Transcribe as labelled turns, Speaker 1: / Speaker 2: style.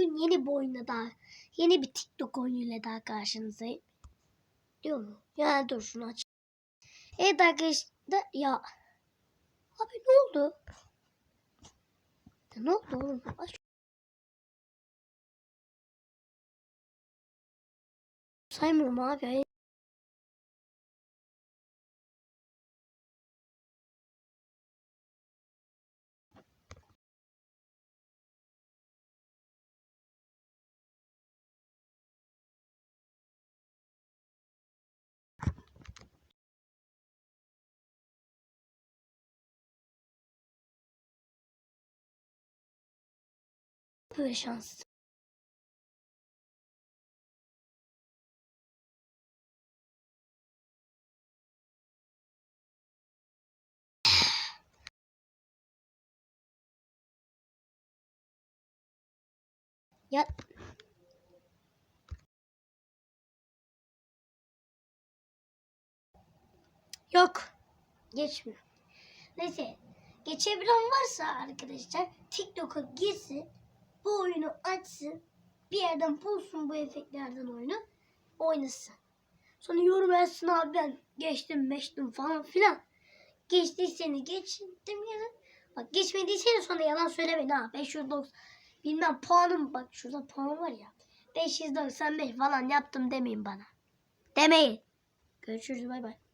Speaker 1: Bugün yeni bir oyunla daha, yeni bir TikTok oyunuyla daha karşınızdayım. Diyor mu? Ya dur şunu aç. Evet arkadaşlar ya. Abi ne oldu? Ya ne oldu oğlum? Aç. Saymıyorum abi. Böyle şans. Ya Yok. Geçmiyor. Neyse. Geçebilen varsa arkadaşlar TikTok'a girsin. Bu oyunu açsın. Bir yerden bulsun bu efektlerden oyunu. Oynasın. Sonra yorum yazsın abi ben geçtim meştim falan filan. Geçtiyseniz geçtim yazın. Bak geçmediyseniz sonra yalan söylemeyin ha. 590 bilmem puanım bak şurada puan var ya. 595 falan yaptım demeyin bana. Demeyin. Görüşürüz bay bay.